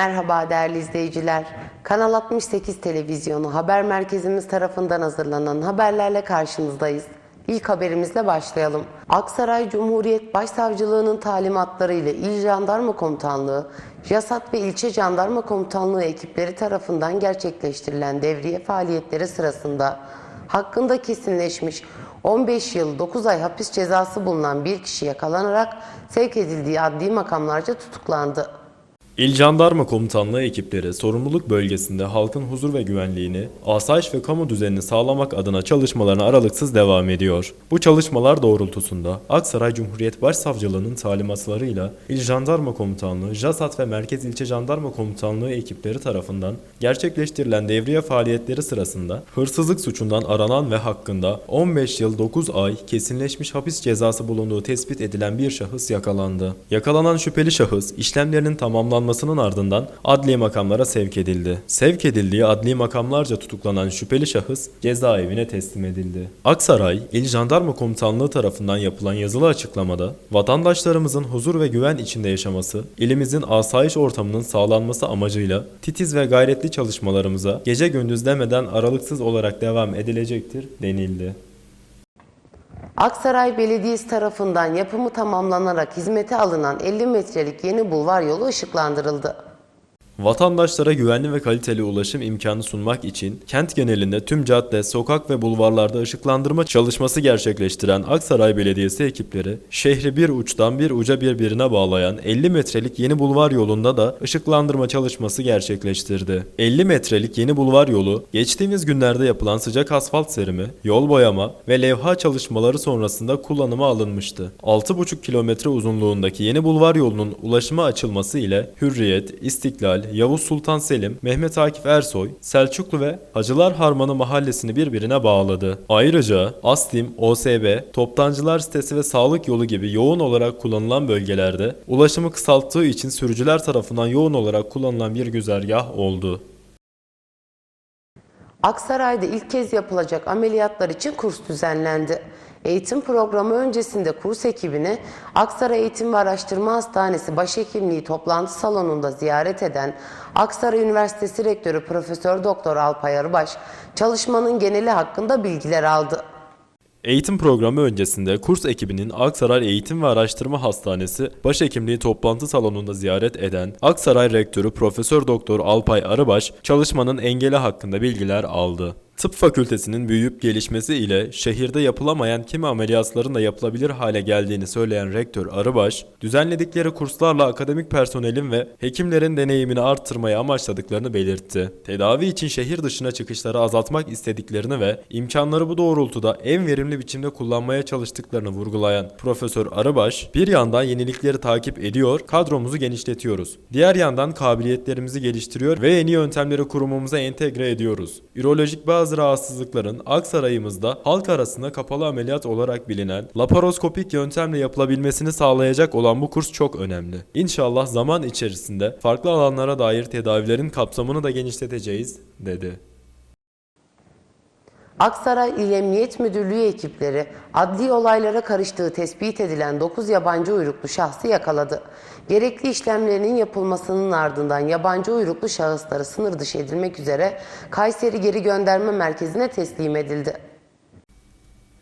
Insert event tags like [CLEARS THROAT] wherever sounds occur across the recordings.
Merhaba değerli izleyiciler. Kanal 68 televizyonu haber merkezimiz tarafından hazırlanan haberlerle karşınızdayız. İlk haberimizle başlayalım. Aksaray Cumhuriyet Başsavcılığı'nın talimatları ile İl Jandarma Komutanlığı, JASAT ve İlçe Jandarma Komutanlığı ekipleri tarafından gerçekleştirilen devriye faaliyetleri sırasında hakkında kesinleşmiş 15 yıl 9 ay hapis cezası bulunan bir kişi yakalanarak sevk edildiği adli makamlarca tutuklandı. İl Jandarma Komutanlığı ekipleri sorumluluk bölgesinde halkın huzur ve güvenliğini, asayiş ve kamu düzenini sağlamak adına çalışmalarına aralıksız devam ediyor. Bu çalışmalar doğrultusunda Aksaray Cumhuriyet Başsavcılığı'nın talimatlarıyla İl Jandarma Komutanlığı, JASAT ve Merkez İlçe Jandarma Komutanlığı ekipleri tarafından gerçekleştirilen devriye faaliyetleri sırasında hırsızlık suçundan aranan ve hakkında 15 yıl 9 ay kesinleşmiş hapis cezası bulunduğu tespit edilen bir şahıs yakalandı. Yakalanan şüpheli şahıs işlemlerinin tamamlanmasının ardından adli makamlara sevk edildi. Sevk edildiği adli makamlarca tutuklanan şüpheli şahıs cezaevine teslim edildi. Aksaray İl Jandarma Komutanlığı tarafından yapılan yazılı açıklamada vatandaşlarımızın huzur ve güven içinde yaşaması, ilimizin asayiş ortamının sağlanması amacıyla titiz ve gayretli çalışmalarımıza gece gündüz demeden aralıksız olarak devam edilecektir denildi. Aksaray Belediyesi tarafından yapımı tamamlanarak hizmete alınan 50 metrelik yeni bulvar yolu ışıklandırıldı. Vatandaşlara güvenli ve kaliteli ulaşım imkanı sunmak için kent genelinde tüm cadde, sokak ve bulvarlarda ışıklandırma çalışması gerçekleştiren Aksaray Belediyesi ekipleri, şehri bir uçtan bir uca birbirine bağlayan 50 metrelik yeni bulvar yolunda da ışıklandırma çalışması gerçekleştirdi. 50 metrelik yeni bulvar yolu, geçtiğimiz günlerde yapılan sıcak asfalt serimi, yol boyama ve levha çalışmaları sonrasında kullanıma alınmıştı. 6,5 kilometre uzunluğundaki yeni bulvar yolunun ulaşıma açılması ile Hürriyet, İstiklal, Yavuz Sultan Selim, Mehmet Akif Ersoy, Selçuklu ve Hacılar Harmanı mahallesini birbirine bağladı. Ayrıca Astim, OSB, Toptancılar sitesi ve sağlık yolu gibi yoğun olarak kullanılan bölgelerde ulaşımı kısalttığı için sürücüler tarafından yoğun olarak kullanılan bir güzergah oldu. Aksaray'da ilk kez yapılacak ameliyatlar için kurs düzenlendi. Eğitim programı öncesinde kurs ekibini Aksaray Eğitim ve Araştırma Hastanesi Başhekimliği toplantı salonunda ziyaret eden Aksaray Üniversitesi Rektörü Profesör Doktor Alpay Arıbaş çalışmanın geneli hakkında bilgiler aldı. Eğitim programı öncesinde kurs ekibinin Aksaray Eğitim ve Araştırma Hastanesi Başhekimliği toplantı salonunda ziyaret eden Aksaray Rektörü Profesör Doktor Alpay Arıbaş çalışmanın engeli hakkında bilgiler aldı. Tıp fakültesinin büyüyüp gelişmesi ile şehirde yapılamayan kimi ameliyatların da yapılabilir hale geldiğini söyleyen rektör Arıbaş, düzenledikleri kurslarla akademik personelin ve hekimlerin deneyimini arttırmayı amaçladıklarını belirtti. Tedavi için şehir dışına çıkışları azaltmak istediklerini ve imkanları bu doğrultuda en verimli biçimde kullanmaya çalıştıklarını vurgulayan Profesör Arıbaş, bir yandan yenilikleri takip ediyor, kadromuzu genişletiyoruz. Diğer yandan kabiliyetlerimizi geliştiriyor ve yeni yöntemleri kurumumuza entegre ediyoruz. Ürolojik bazı rahatsızlıkların Aksaray'ımızda halk arasında kapalı ameliyat olarak bilinen laparoskopik yöntemle yapılabilmesini sağlayacak olan bu kurs çok önemli. İnşallah zaman içerisinde farklı alanlara dair tedavilerin kapsamını da genişleteceğiz, dedi. Aksaray İl Emniyet Müdürlüğü ekipleri adli olaylara karıştığı tespit edilen 9 yabancı uyruklu şahsı yakaladı. Gerekli işlemlerinin yapılmasının ardından yabancı uyruklu şahısları sınır dışı edilmek üzere Kayseri Geri Gönderme Merkezi'ne teslim edildi.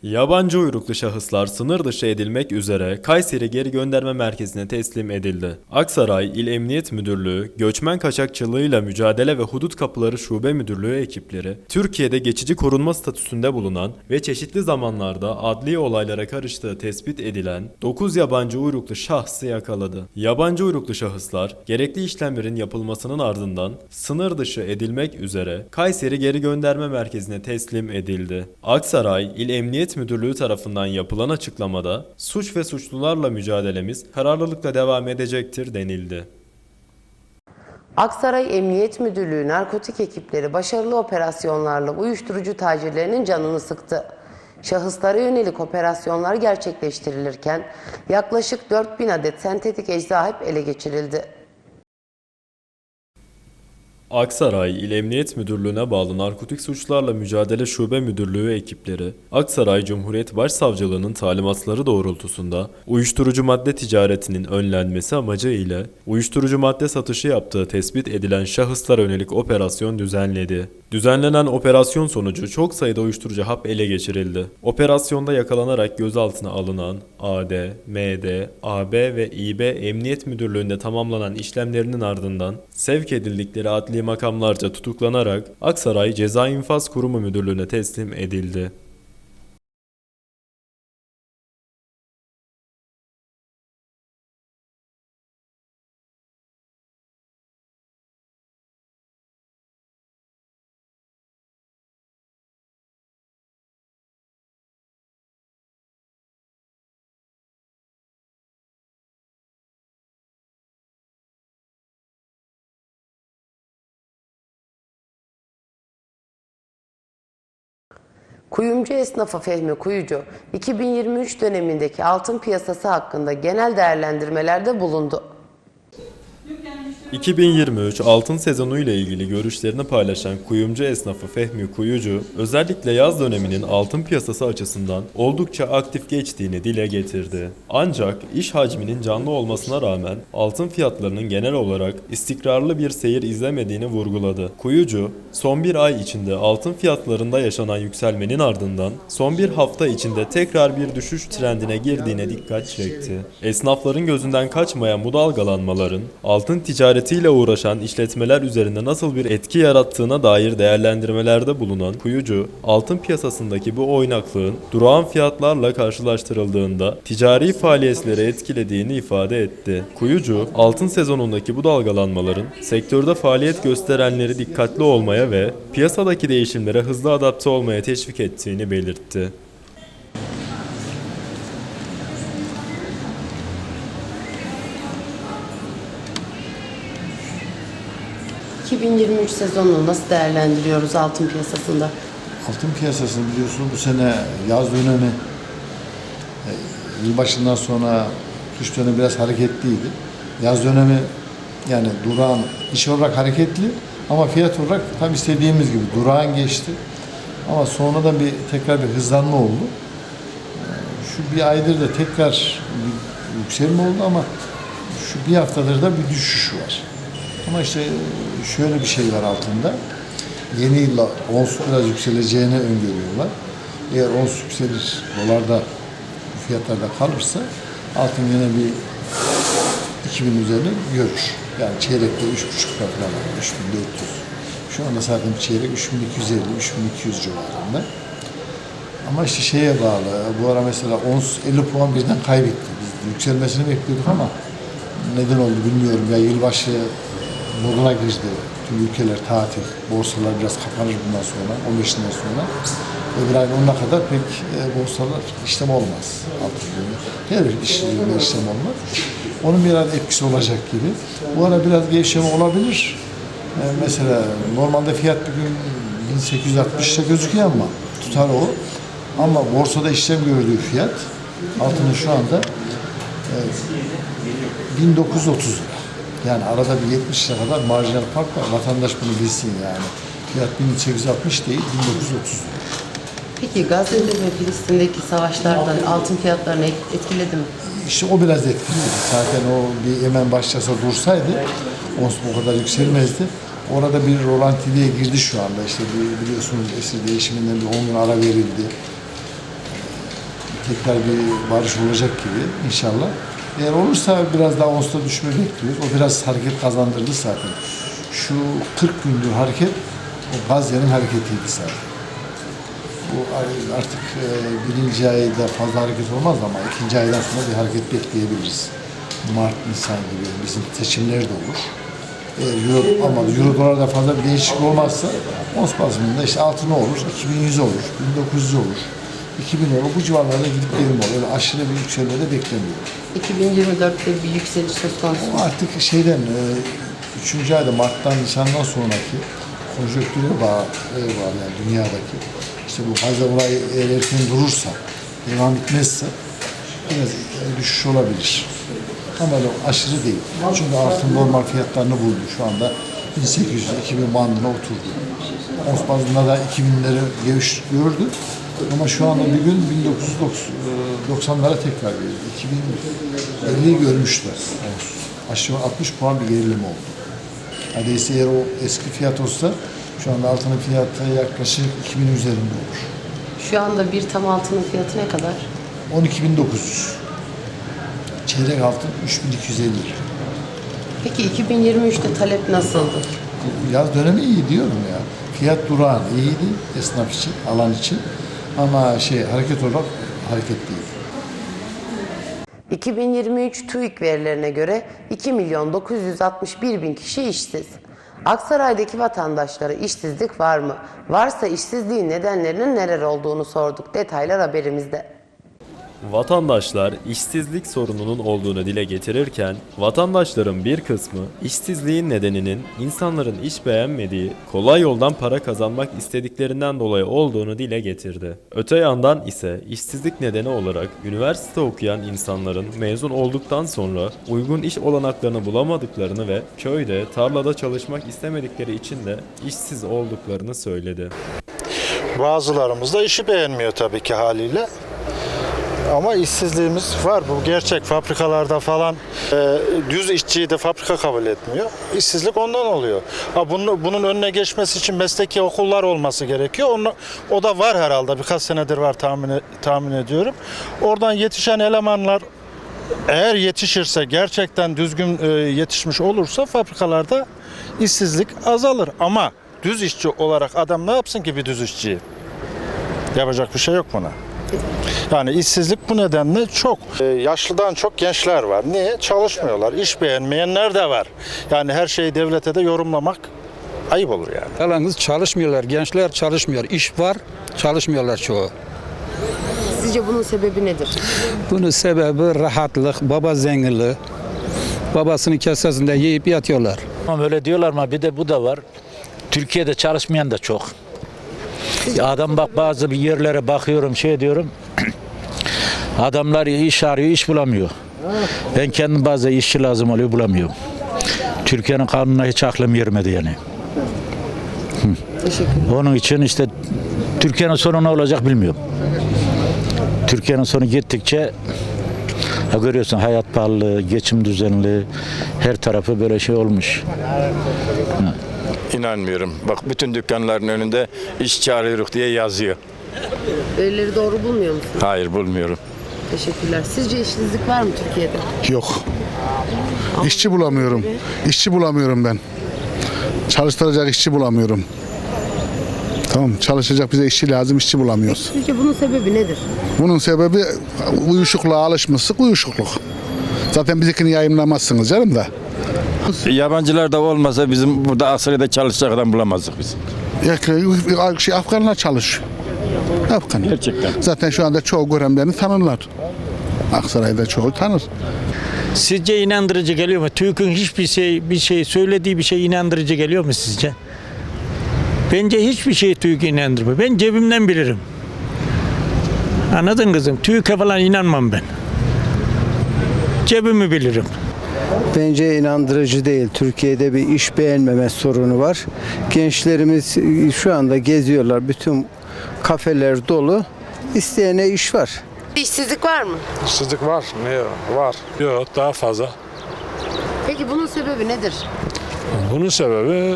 Yabancı uyruklu şahıslar sınır dışı edilmek üzere Kayseri Geri Gönderme Merkezi'ne teslim edildi. Aksaray İl Emniyet Müdürlüğü, Göçmen Kaçakçılığıyla Mücadele ve Hudut Kapıları Şube Müdürlüğü ekipleri, Türkiye'de geçici korunma statüsünde bulunan ve çeşitli zamanlarda adli olaylara karıştığı tespit edilen 9 yabancı uyruklu şahsı yakaladı. Yabancı uyruklu şahıslar, gerekli işlemlerin yapılmasının ardından sınır dışı edilmek üzere Kayseri Geri Gönderme Merkezi'ne teslim edildi. Aksaray İl Emniyet Müdürlüğü tarafından yapılan açıklamada suç ve suçlularla mücadelemiz kararlılıkla devam edecektir denildi. Aksaray Emniyet Müdürlüğü narkotik ekipleri başarılı operasyonlarla uyuşturucu tacirlerinin canını sıktı. Şahıslara yönelik operasyonlar gerçekleştirilirken yaklaşık 4000 adet sentetik eczacı ele geçirildi. Aksaray İl Emniyet Müdürlüğü'ne bağlı Narkotik Suçlarla Mücadele Şube Müdürlüğü ekipleri, Aksaray Cumhuriyet Başsavcılığı'nın talimatları doğrultusunda uyuşturucu madde ticaretinin önlenmesi amacı ile uyuşturucu madde satışı yaptığı tespit edilen şahıslara yönelik operasyon düzenledi. Düzenlenen operasyon sonucu çok sayıda uyuşturucu hap ele geçirildi. Operasyonda yakalanarak gözaltına alınan AD, MD, AB ve İB Emniyet Müdürlüğü'nde tamamlanan işlemlerinin ardından sevk edildikleri adli makamlarca tutuklanarak Aksaray Ceza İnfaz Kurumu Müdürlüğü'ne teslim edildi. Kuyumcu esnafı Fehmi Kuyucu, 2023 dönemindeki altın piyasası hakkında genel değerlendirmelerde bulundu. 2023 altın sezonu ile ilgili görüşlerini paylaşan kuyumcu esnafı Fehmi Kuyucu, özellikle yaz döneminin altın piyasası açısından oldukça aktif geçtiğini dile getirdi. Ancak iş hacminin canlı olmasına rağmen altın fiyatlarının genel olarak istikrarlı bir seyir izlemediğini vurguladı. Kuyucu, son bir ay içinde altın fiyatlarında yaşanan yükselmenin ardından son bir hafta içinde tekrar bir düşüş trendine girdiğine dikkat çekti. Esnafların gözünden kaçmayan bu dalgalanmaların altın ticaretiyle uğraşan işletmeler üzerinde nasıl bir etki yarattığına dair değerlendirmelerde bulunan Kuyucu, altın piyasasındaki bu oynaklığın durağan fiyatlarla karşılaştırıldığında ticari faaliyetleri etkilediğini ifade etti. Kuyucu, altın sezonundaki bu dalgalanmaların sektörde faaliyet gösterenleri dikkatli olmaya ve piyasadaki değişimlere hızlı adapte olmaya teşvik ettiğini belirtti. 2023 sezonunu nasıl değerlendiriyoruz altın piyasasında? Altın piyasasını biliyorsun bu sene yaz dönemi e, yılbaşından sonra kış dönemi biraz hareketliydi. Yaz dönemi yani durağan iş olarak hareketli ama fiyat olarak tam istediğimiz gibi durağan geçti. Ama sonradan bir tekrar bir hızlanma oldu. E, Şu bir aydır da tekrar bir yükselme oldu ama şu bir haftadır da bir düşüş var. Ama işte şöyle bir şey var altında. Yeni yılla ons biraz yükseleceğini öngörüyorlar. Eğer ons yükselir, dolarda fiyatlarda kalırsa altın yine bir 2000 üzerine görür. Yani çeyrekte 3,5 falan var, 3400. Şu anda zaten çeyrek 3250, 3200 civarında. Ama işte şeye bağlı. Bu ara mesela ons 50 puan birden kaybetti. Biz yükselmesini bekliyorduk ama neden oldu bilmiyorum. Ya yılbaşı moduna girdi. Tüm ülkeler tatil, borsalar biraz kapanır bundan sonra, 15'inden sonra. Öbür ayın 10'una kadar pek e, borsalar işlem olmaz. Altın. Her bir iş, bir işlem olmaz. Onun biraz etkisi olacak gibi. Bu ara biraz gevşeme olabilir. E, mesela normalde fiyat bugün 1860'ta gözüküyor ama tutar o. Ama borsada işlem gördüğü fiyat altının şu anda e, 1930 lira. Yani arada bir 70 lira kadar marjinal fark var. Vatandaş bunu bilsin yani. Fiyat 1860 değil 1930 lira. Peki Gazze'de ve Filistin'deki savaşlarda altın fiyatlarını etkiledi mi? İşte o biraz etkiliydi. Zaten o bir hemen başlasa dursaydı ons bu kadar yükselmezdi. Orada bir rolantiye girdi şu anda. İşte bir, biliyorsunuz esir değişiminden bir 10 gün ara verildi. Tekrar bir barış olacak gibi inşallah. Eğer olursa biraz daha onsta düşme bekliyoruz. O biraz hareket kazandırdı zaten. Şu 40 gündür hareket o Gazze'nin hareketiydi zaten. Bu artık e, birinci ayda fazla hareket olmaz ama ikinci aydan sonra bir hareket bekleyebiliriz. Mart, Nisan gibi bizim seçimler de olur. Eğer Euro, ama Euro dolarda fazla bir değişiklik olmazsa ons bazında işte altı ne olur? 2100 olur, 1900 olur, 2000 olur. Bu civarlarda gidip gelin olur. Öyle aşırı bir yükselme de beklemiyorum. 2024'te bir yükseliş söz konusu. Ama artık şeyden, e, 3. ayda Mart'tan Nisan'dan sonraki konjonktüre bağlı, e, bağlı yani dünyadaki. İşte bu Gazze olayı eğer erken durursa, devam etmezse biraz e, düşüş olabilir. Ama öyle aşırı değil. Çünkü altın normal fiyatlarını buldu şu anda. 1800-2000 bandına oturdu. Osmanlı'da da 2000'leri geviş gördü. Ama şu anda bir gün 1990'lara tekrar geldi. 2050'yi görmüşler. Aşağı 60 puan bir gerilim oldu. Neredeyse eğer o eski fiyat olsa şu anda altının fiyatı yaklaşık 2000 üzerinde olur. Şu anda bir tam altının fiyatı ne kadar? 12.900. Çeyrek altın 3250. Peki 2023'te talep nasıldı? Yaz dönemi iyi diyorum ya. Fiyat durağan iyiydi esnaf için, alan için. Ama şey hareket olarak hareket değil. 2023 TÜİK verilerine göre 2 milyon 961 bin kişi işsiz. Aksaray'daki vatandaşlara işsizlik var mı? Varsa işsizliğin nedenlerinin neler olduğunu sorduk. Detaylar haberimizde. Vatandaşlar işsizlik sorununun olduğunu dile getirirken, vatandaşların bir kısmı işsizliğin nedeninin insanların iş beğenmediği, kolay yoldan para kazanmak istediklerinden dolayı olduğunu dile getirdi. Öte yandan ise işsizlik nedeni olarak üniversite okuyan insanların mezun olduktan sonra uygun iş olanaklarını bulamadıklarını ve köyde, tarlada çalışmak istemedikleri için de işsiz olduklarını söyledi. Bazılarımız da işi beğenmiyor tabii ki haliyle. Ama işsizliğimiz var. Bu gerçek. Fabrikalarda falan e, düz işçiyi de fabrika kabul etmiyor. İşsizlik ondan oluyor. Ha, bunun, bunun önüne geçmesi için mesleki okullar olması gerekiyor. Onu, o da var herhalde. Birkaç senedir var tahmin, tahmin ediyorum. Oradan yetişen elemanlar eğer yetişirse gerçekten düzgün e, yetişmiş olursa fabrikalarda işsizlik azalır. Ama düz işçi olarak adam ne yapsın ki bir düz işçi? Yapacak bir şey yok buna. Yani işsizlik bu nedenle çok. E, yaşlıdan çok gençler var. Niye? Çalışmıyorlar. İş beğenmeyenler de var. Yani her şeyi devlete de yorumlamak ayıp olur yani. Yalnız çalışmıyorlar. Gençler çalışmıyor. İş var, çalışmıyorlar çoğu. Sizce bunun sebebi nedir? Bunun sebebi rahatlık, baba zenginliği. Babasının kesesinde yiyip yatıyorlar. Ama öyle diyorlar ama bir de bu da var. Türkiye'de çalışmayan da çok. Ya adam bak bazı bir yerlere bakıyorum şey diyorum. [CLEARS THROAT] Adamlar iş arıyor, iş bulamıyor. Ben kendim bazı işçi lazım oluyor bulamıyorum. Türkiye'nin kanununa hiç aklım yermedi yani. Onun için işte Türkiye'nin sonu ne olacak bilmiyorum. Türkiye'nin sonu gittikçe ha görüyorsun hayat pahalılığı, geçim düzenli her tarafı böyle şey olmuş. İnanmıyorum. Bak bütün dükkanların önünde iş çağırıyoruz diye yazıyor. Verileri doğru bulmuyor musunuz? Hayır bulmuyorum. Teşekkürler. Sizce işsizlik var mı Türkiye'de? Yok. İşçi bulamıyorum. İşçi bulamıyorum ben. Çalıştıracak işçi bulamıyorum. Tamam çalışacak bize işçi lazım işçi bulamıyoruz. Sizce bunun sebebi nedir? Bunun sebebi uyuşukluğa alışmışlık uyuşukluk. Zaten bizikini yayınlamazsınız canım da. Yabancılar da olmasa bizim burada Aksaray'da çalışacak adam bulamazdık biz. Ya, Şey, Afganlar çalışıyor. Afgan. Gerçekten. Zaten şu anda çoğu görenlerini tanırlar. Aksaray'da çoğu tanır. Sizce inandırıcı geliyor mu? TÜİK'in hiçbir şey bir şey söylediği bir şey inandırıcı geliyor mu sizce? Bence hiçbir şey TÜİK inandırmıyor. Ben cebimden bilirim. Anladın kızım? TÜİK'e falan inanmam ben. Cebimi bilirim. Bence inandırıcı değil. Türkiye'de bir iş beğenmeme sorunu var. Gençlerimiz şu anda geziyorlar. Bütün kafeler dolu. İsteyene iş var. İşsizlik var mı? İşsizlik var. Ne var? Yok daha fazla. Peki bunun sebebi nedir? Bunun sebebi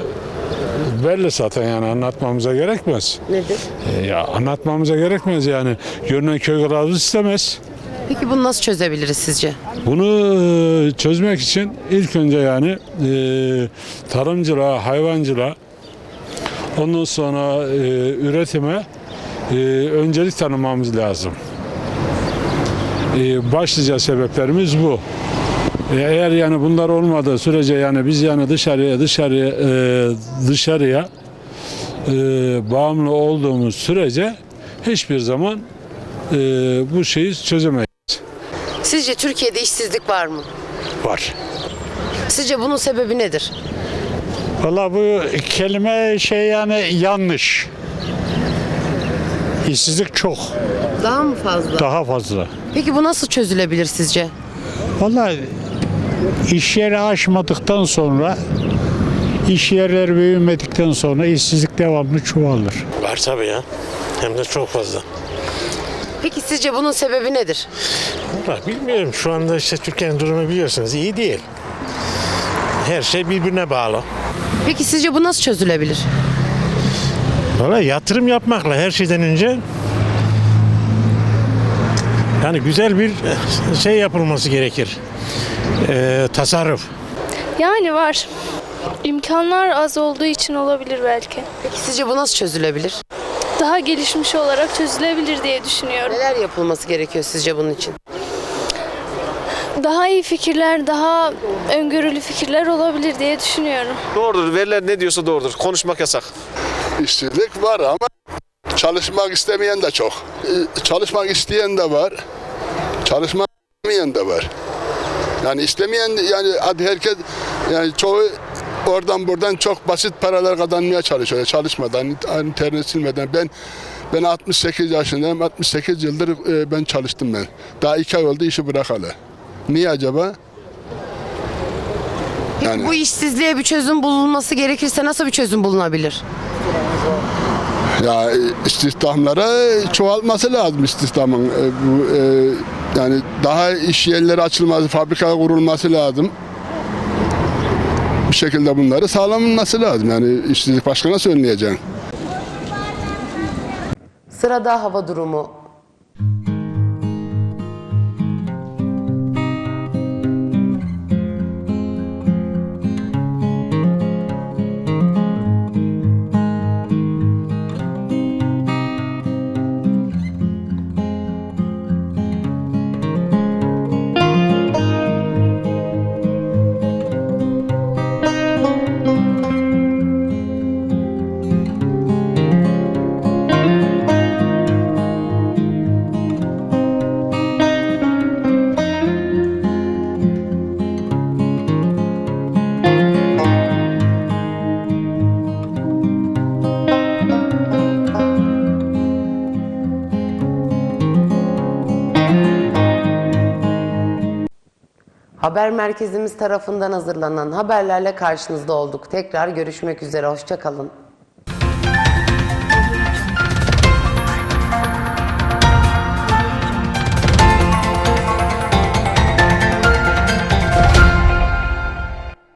belli zaten yani anlatmamıza gerekmez. Nedir? E, ya anlatmamıza gerekmez yani. Görünen köy kılavuz istemez. Peki bunu nasıl çözebiliriz sizce? Bunu e, çözmek için ilk önce yani e, tarımcılığa, hayvancılığa ondan sonra e, üretime e, öncelik tanımamız lazım. E, başlıca sebeplerimiz bu. E, Eğer yani bunlar olmadığı sürece yani biz yani dışarıya dışarıya e, dışarıya e, bağımlı olduğumuz sürece hiçbir zaman e, bu şeyi çözemeyiz. Sizce Türkiye'de işsizlik var mı? Var. Sizce bunun sebebi nedir? Valla bu kelime şey yani yanlış. İşsizlik çok, Daha mı fazla? daha fazla. Peki bu nasıl çözülebilir sizce? Valla iş yeri açmadıktan sonra İş yerleri büyümedikten sonra işsizlik devamlı çoğalır. Var tabii ya. Hem de çok fazla. Peki sizce bunun sebebi nedir? Valla bilmiyorum şu anda işte Türkiye'nin durumu biliyorsunuz iyi değil. Her şey birbirine bağlı. Peki sizce bu nasıl çözülebilir? Valla yatırım yapmakla her şeyden önce yani güzel bir şey yapılması gerekir. Ee, tasarruf. Yani var. İmkanlar az olduğu için olabilir belki. Peki sizce bu nasıl çözülebilir? Daha gelişmiş olarak çözülebilir diye düşünüyorum. Neler yapılması gerekiyor sizce bunun için? Daha iyi fikirler, daha öngörülü fikirler olabilir diye düşünüyorum. Doğrudur. Veriler ne diyorsa doğrudur. Konuşmak yasak. İşsizlik var ama çalışmak istemeyen de çok. Ee, Çalışmak isteyen de var. Çalışmak istemeyen de var. Yani istemeyen yani herkes yani çoğu oradan buradan çok basit paralar kazanmaya çalışıyor. Çalışmadan, internet silmeden. Ben ben 68 yaşındayım. 68 yıldır e, ben çalıştım ben. Daha iki ay oldu işi bırakalı. Niye acaba? Yani- bu işsizliğe bir çözüm bulunması gerekirse nasıl bir çözüm bulunabilir? Ya e, istihdamlara çoğaltması lazım istihdamın. E, Bu e, yani daha iş yerleri açılması, fabrika kurulması lazım. Bir şekilde bunları sağlanması lazım. Yani işsizlik başka nasıl önleyeceksin? Sırada hava durumu. Haber merkezimiz tarafından hazırlanan haberlerle karşınızda olduk. Tekrar görüşmek üzere. Hoşçakalın.